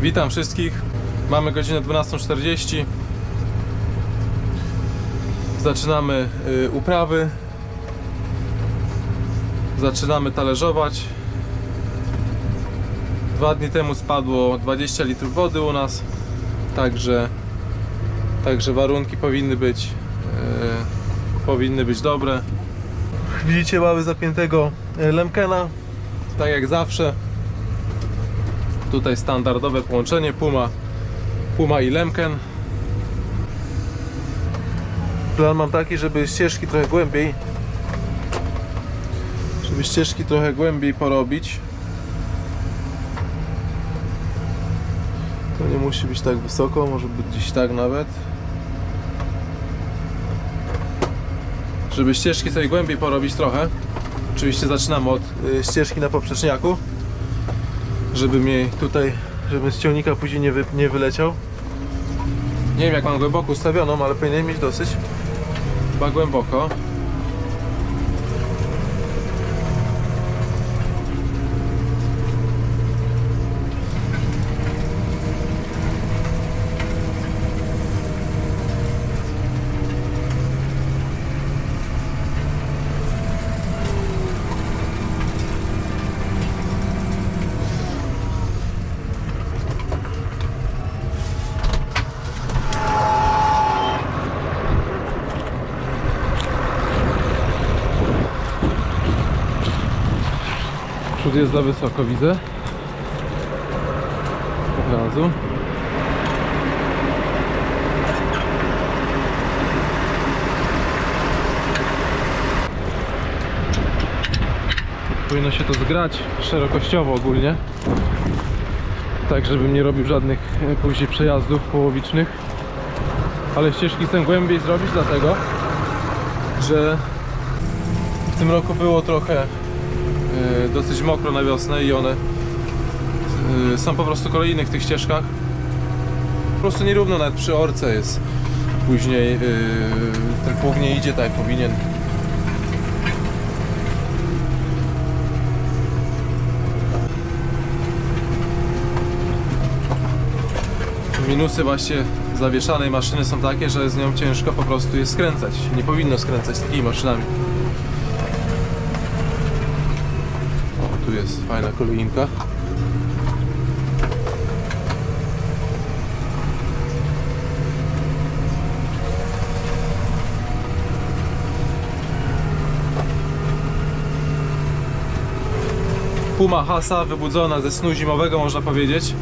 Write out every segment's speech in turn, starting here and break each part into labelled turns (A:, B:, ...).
A: Witam wszystkich. Mamy godzinę 12.40. Zaczynamy y, uprawy. Zaczynamy talerzować. Dwa dni temu spadło 20 litrów wody u nas. Także, także warunki powinny być y, powinny być dobre. Widzicie mamy zapiętego y, Lemkena. Tak jak zawsze. Tutaj standardowe połączenie Puma, Puma i Lemken. Plan mam taki, żeby ścieżki trochę głębiej żeby ścieżki trochę głębiej porobić. To nie musi być tak wysoko, może być gdzieś tak nawet. Żeby ścieżki sobie głębiej porobić trochę. Oczywiście zaczynamy od y, ścieżki na poprzeczniaku żeby mnie tutaj, żeby z ciągnika później nie, wy, nie wyleciał. Nie wiem jak mam głęboko ustawioną, ale powinien mieć dosyć chyba głęboko. Przód jest za wysoko, widzę. Od razu. Powinno się to zgrać szerokościowo ogólnie. Tak, żebym nie robił żadnych e, później przejazdów połowicznych. Ale ścieżki chcę głębiej zrobić, dlatego że w tym roku było trochę dosyć mokro na wiosnę i one e, są po prostu kolejne w tych ścieżkach. Po prostu nierówno nawet przy orce jest. Później e, ten pług nie idzie tak jak powinien. Minusy właśnie zawieszanej maszyny są takie, że z nią ciężko po prostu jest skręcać. Nie powinno skręcać z takimi maszynami. O, tu jest fajna kolejinka. Puma Hasa wybudzona ze snu zimowego można powiedzieć.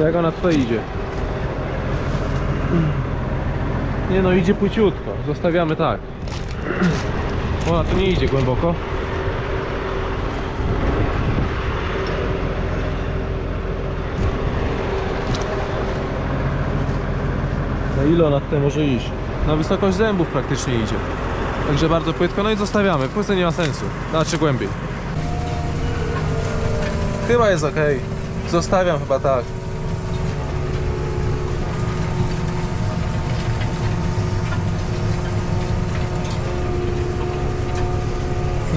A: Jak ona tutaj idzie? Nie no, idzie płyciutko. Zostawiamy tak. Ona tu nie idzie głęboko. Na ile ona tutaj może iść? Na wysokość zębów praktycznie idzie. Także bardzo płytko, no i zostawiamy. Płytce nie ma sensu. Znaczy głębiej. Chyba jest ok. Zostawiam chyba tak.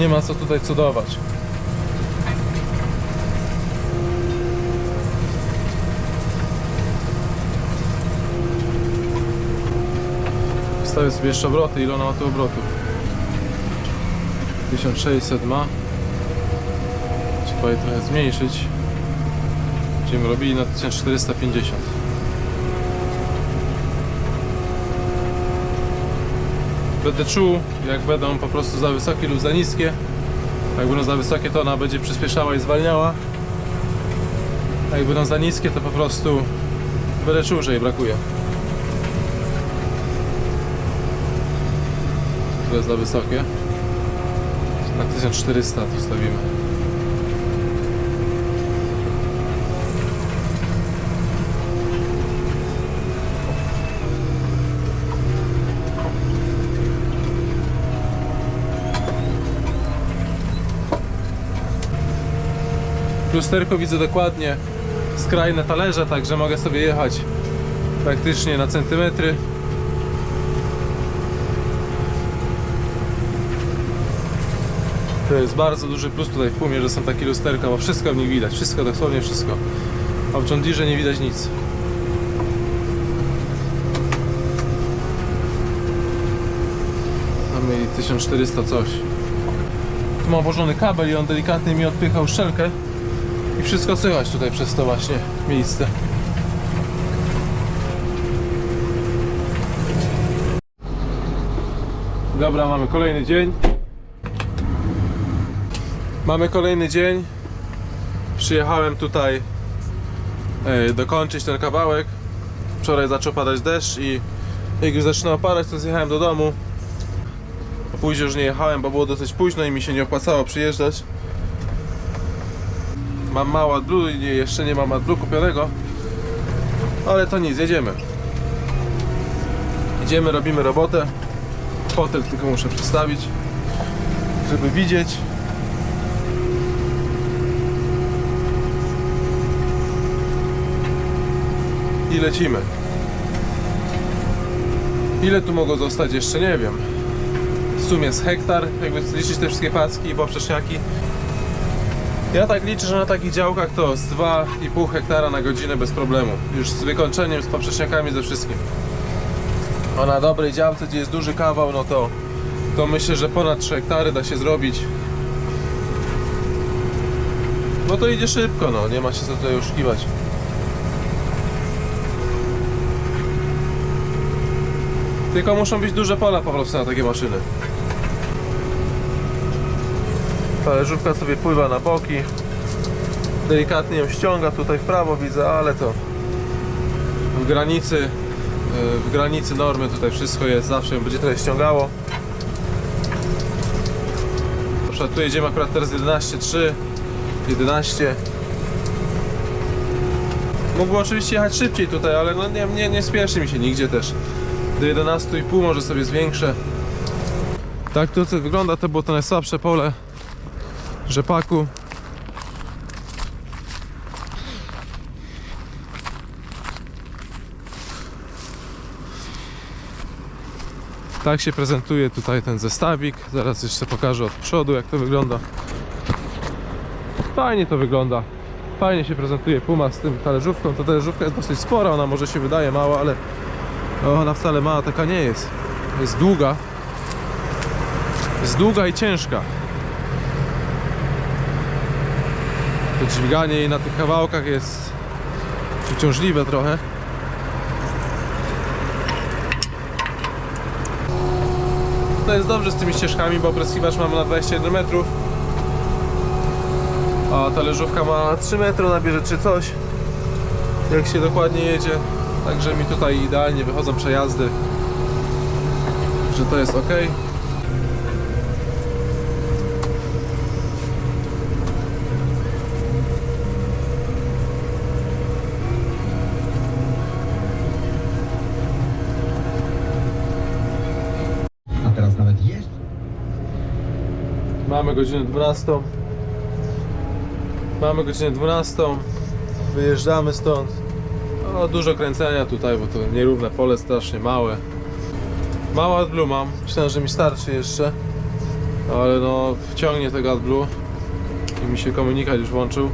A: Nie ma co tutaj cudować. Wstawię sobie jeszcze obroty. Ile ona ma tu obrotów? 1600 ma. Trzeba je trochę zmniejszyć. Będziemy robili na 1450. Będę czuł, jak będą po prostu za wysokie lub za niskie. Jak będą za wysokie, to ona będzie przyspieszała i zwalniała. A jak będą za niskie, to po prostu będę czuł, że jej brakuje. To jest za wysokie. Na 1400 tu stawimy. Lusterku widzę dokładnie skrajne talerze, także mogę sobie jechać praktycznie na centymetry. To jest bardzo duży plus tutaj w Pumie, że są takie lusterka, bo wszystko w nich widać, wszystko, dosłownie wszystko. A w John nie widać nic. Mamy 1400 coś. Tu mam włożony kabel i on delikatnie mi odpychał szczelkę i wszystko słychać tutaj przez to właśnie miejsce. Dobra, mamy kolejny dzień. Mamy kolejny dzień. Przyjechałem tutaj e, dokończyć ten kawałek. Wczoraj zaczął padać deszcz i jak już zaczynał padać, to zjechałem do domu. A później już nie jechałem, bo było dosyć późno i mi się nie opłacało przyjeżdżać. Mam mało AdBlue i jeszcze nie mam AdBlue kupionego. Ale to nic, jedziemy. Idziemy, robimy robotę. Fotel tylko muszę przestawić, żeby widzieć. I lecimy. Ile tu mogło zostać jeszcze nie wiem. W sumie z hektar, jakby zliczyć te wszystkie paski i poprzeczniaki. Ja tak liczę, że na takich działkach to z 2,5 hektara na godzinę bez problemu. Już z wykończeniem, z poprzeczniakami, ze wszystkim. A na dobrej działce, gdzie jest duży kawał, no to, to myślę, że ponad 3 hektary da się zrobić. No to idzie szybko, no, nie ma się co tutaj oszukiwać. Tylko muszą być duże pola po prostu na takie maszyny. Talerzówka sobie pływa na boki. Delikatnie ją ściąga tutaj w prawo widzę, ale to w granicy yy, w granicy normy tutaj wszystko jest, zawsze ją będzie tutaj ściągało. Na przykład tu jedziemy akurat teraz 11.3 11 Mógłbym oczywiście jechać szybciej tutaj, ale no nie, nie, nie spieszy mi się nigdzie też. Do 11,5 może sobie zwiększę. Tak to wygląda, to było to najsłabsze pole rzepaku. Tak się prezentuje tutaj ten zestawik. Zaraz jeszcze pokażę od przodu jak to wygląda. Fajnie to wygląda. Fajnie się prezentuje Puma z tym talerzówką. Ta talerzówka jest dosyć spora, ona może się wydaje mała, ale ona wcale mała taka nie jest. Jest długa. Jest długa i ciężka. To dźwiganie na tych kawałkach jest uciążliwe trochę. To jest dobrze z tymi ścieżkami, bo opryskiwacz mamy na 21 metrów. A talerzówka ma 3 metry, nabierze czy coś. Jak się dokładnie jedzie. Także mi tutaj idealnie wychodzą przejazdy. Że to jest ok.
B: A teraz nawet jest.
A: Mamy godzinę 12. Mamy godzinę 12. Wyjeżdżamy stąd. No, dużo kręcenia tutaj, bo to nierówne pole, strasznie małe. Mało AdBlue mam. Myślałem, że mi starczy jeszcze. Ale no, wciągnie tego AdBlue. I mi się komunikat już włączył.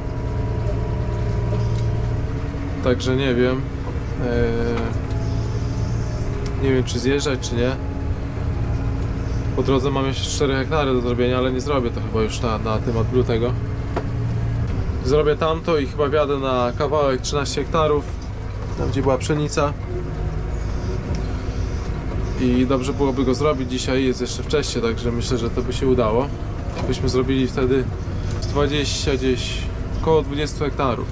A: Także nie wiem. Eee, nie wiem, czy zjeżdżać, czy nie. Po drodze mam jeszcze 4 hektary do zrobienia, ale nie zrobię to chyba już na, na tym AdBlue tego. Zrobię tamto i chyba wjadę na kawałek 13 hektarów, tam gdzie była pszenica. I dobrze byłoby go zrobić dzisiaj, jest jeszcze wcześniej, także myślę, że to by się udało. Byśmy zrobili wtedy z 20 gdzieś około 20 hektarów.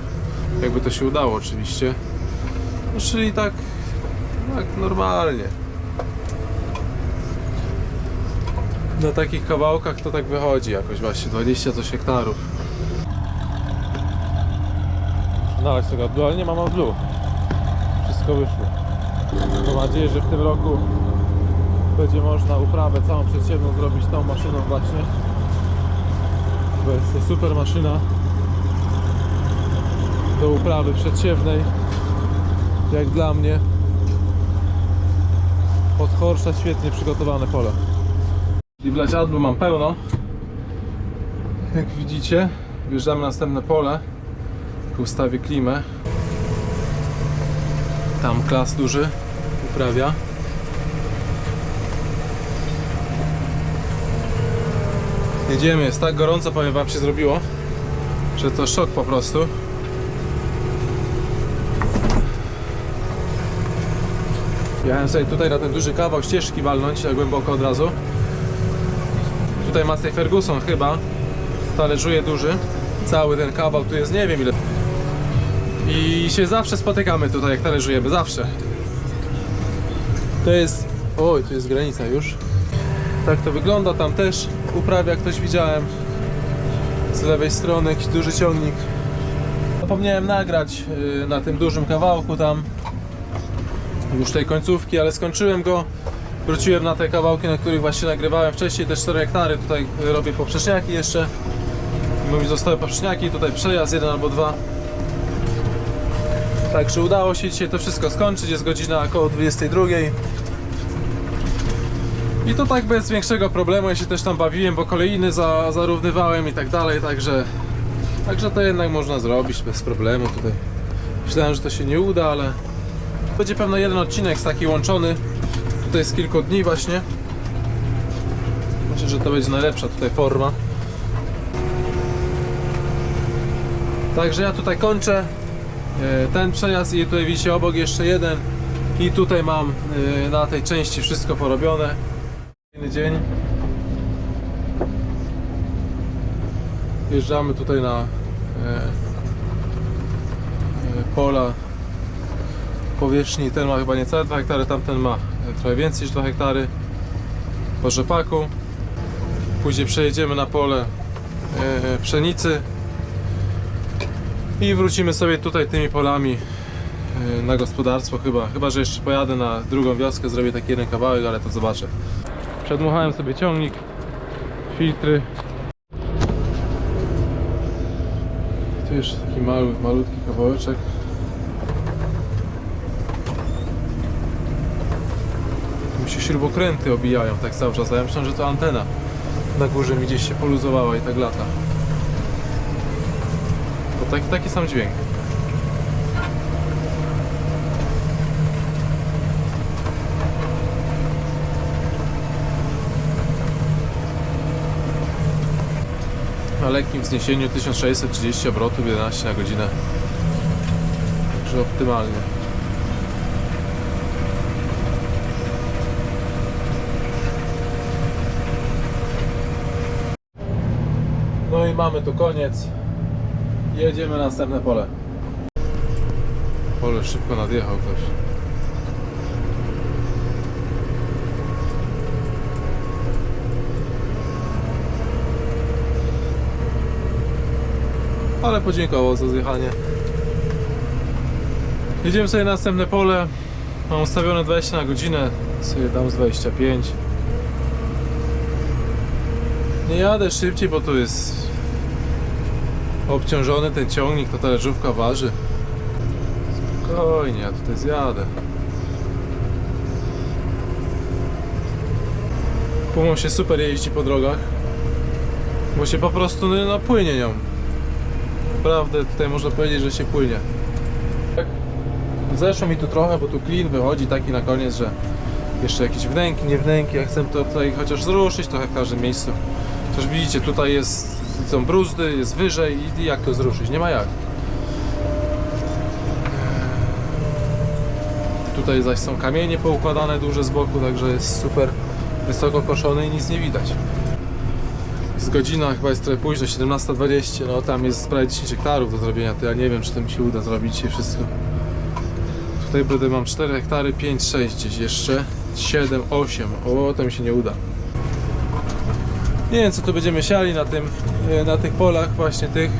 A: Jakby to się udało oczywiście. No, czyli tak, tak normalnie. Na takich kawałkach to tak wychodzi jakoś właśnie 20 coś hektarów. Znaleźć tego blue, ale nie mam blue. Wszystko wyszło. Mam nadzieję, że w tym roku będzie można uprawę całą przedsiewną zrobić tą maszyną właśnie. Bo jest to super maszyna do uprawy przedsiewnej. Jak dla mnie. Pod świetnie przygotowane pole. Leciadlu mam pełno. Jak widzicie, wjeżdżamy na następne pole. Tu ustawię klimę. Tam klas duży uprawia. Jedziemy, jest tak gorąco, powiem wam się zrobiło, że to szok po prostu. Jechałem sobie tutaj na ten duży kawał ścieżki walnąć głęboko od razu. Tutaj Massey Ferguson chyba talerzuje duży. Cały ten kawał tu jest nie wiem ile. I się zawsze spotykamy tutaj jak talerzujemy, zawsze. To jest... Oj, tu jest granica już. Tak to wygląda, tam też uprawia ktoś widziałem. Z lewej strony jakiś duży ciągnik. Zapomniałem nagrać yy, na tym dużym kawałku tam już tej końcówki, ale skończyłem go. Wróciłem na te kawałki, na których właśnie nagrywałem wcześniej, te 4 hektary. Tutaj robię poprzeczniaki jeszcze. Bo mi zostały poprzeczniaki, tutaj przejazd jeden albo dwa. Także udało się dzisiaj to wszystko skończyć. Jest godzina około 22. I to tak bez większego problemu. Ja się też tam bawiłem, bo kolejny za, zarównywałem i tak dalej. Także, także to jednak można zrobić bez problemu tutaj. Myślałem, że to się nie uda, ale będzie pewno jeden odcinek z taki łączony. Tutaj z kilku dni właśnie. Myślę, że to będzie najlepsza tutaj forma. Także ja tutaj kończę e, ten przejazd i tutaj widzicie obok jeszcze jeden i tutaj mam e, na tej części wszystko porobione. Kolejny dzień. Wjeżdżamy tutaj na e, pola powierzchni. Ten ma chyba niecałe 2 hektary, tamten ma trochę więcej niż 2 hektary po rzepaku. Później przejedziemy na pole e, pszenicy i wrócimy sobie tutaj tymi polami e, na gospodarstwo chyba. Chyba, że jeszcze pojadę na drugą wioskę, zrobię taki jeden kawałek, ale to zobaczę. Przedmuchałem sobie ciągnik, filtry. Tu jeszcze taki mały, malutki kawałeczek. Się śrubokręty obijają tak cały czas, a ja myślę, że to antena na górze mi gdzieś się poluzowała i tak lata. To taki, taki sam dźwięk. Na lekkim wzniesieniu 1630 obrotów 11 na godzinę. Także optymalnie. Mamy tu koniec. Jedziemy na następne pole. Pole szybko nadjechał ktoś. Ale podziękował za zjechanie. Jedziemy sobie na następne pole. Mam ustawione 20 na godzinę. Sobie dam z 25. Nie jadę szybciej, bo tu jest obciążony ten ciągnik, to talerzówka waży. Spokojnie, ja tutaj zjadę. Pumą się super jeździ po drogach, bo się po prostu no, płynie nią. Naprawdę tutaj można powiedzieć, że się płynie. Tak. Zeszło mi tu trochę, bo tu klin wychodzi taki na koniec, że jeszcze jakieś wnęki, nie wnęki, ja chcę to tutaj chociaż zruszyć trochę w każdym miejscu. Chociaż widzicie, tutaj jest, są bruzdy, jest wyżej i jak to zruszyć? Nie ma jak. Tutaj zaś są kamienie poukładane duże z boku, także jest super wysoko koszony i nic nie widać. Jest godzina, chyba jest trochę późno, 17.20, no tam jest prawie 10 hektarów do zrobienia, to ja nie wiem, czy to mi się uda zrobić dzisiaj wszystko. Tutaj będę mam 4 hektary, 5, 6 gdzieś jeszcze, 7, 8, o to mi się nie uda. Nie wiem co tu będziemy siali na tym, e, na tych polach właśnie tych.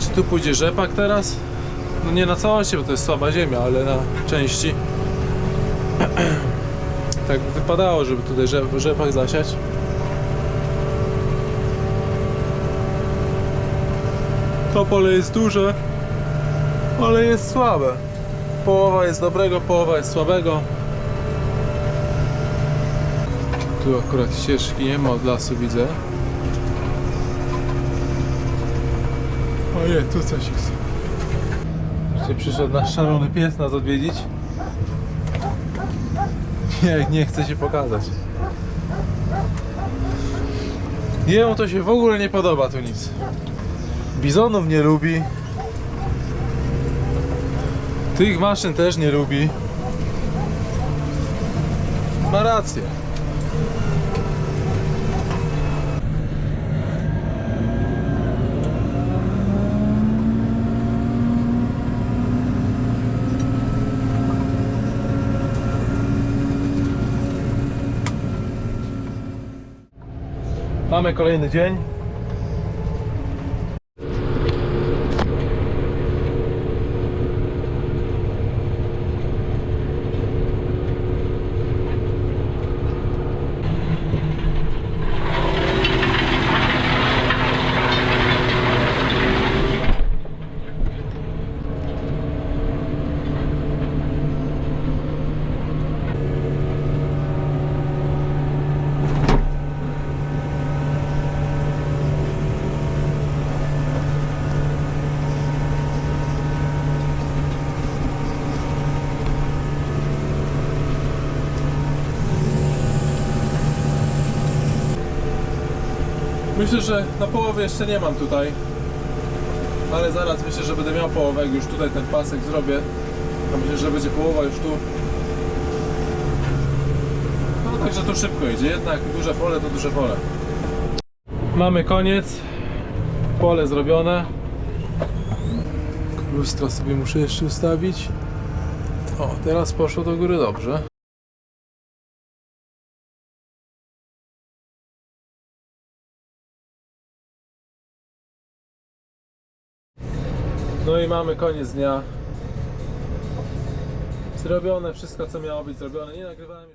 A: Czy tu pójdzie rzepak teraz? No nie na całości, bo to jest słaba ziemia, ale na części. tak wypadało, żeby tutaj rzep, rzepak zasiać. To pole jest duże, ale jest słabe. Połowa jest dobrego, połowa jest słabego. Tu akurat ścieżki nie ma od lasu widzę. Ojej, tu coś jest. Jeszcze przyszedł nasz szalony pies nas odwiedzić. Nie, nie chce się pokazać. Jemu to się w ogóle nie podoba tu nic. Bizonów nie lubi. Tych maszyn też nie lubi. Ma rację. Mamy kolejny dzień. Myślę, że na połowę jeszcze nie mam tutaj. Ale zaraz myślę, że będę miał połowę, jak już tutaj ten pasek zrobię. To myślę, że będzie połowa już tu. No także to szybko idzie. Jednak duże pole to duże pole. Mamy koniec. Pole zrobione. Lustra sobie muszę jeszcze ustawić. O, teraz poszło do góry dobrze. I mamy koniec dnia. Zrobione wszystko co miało być zrobione. Nie nagrywałem już.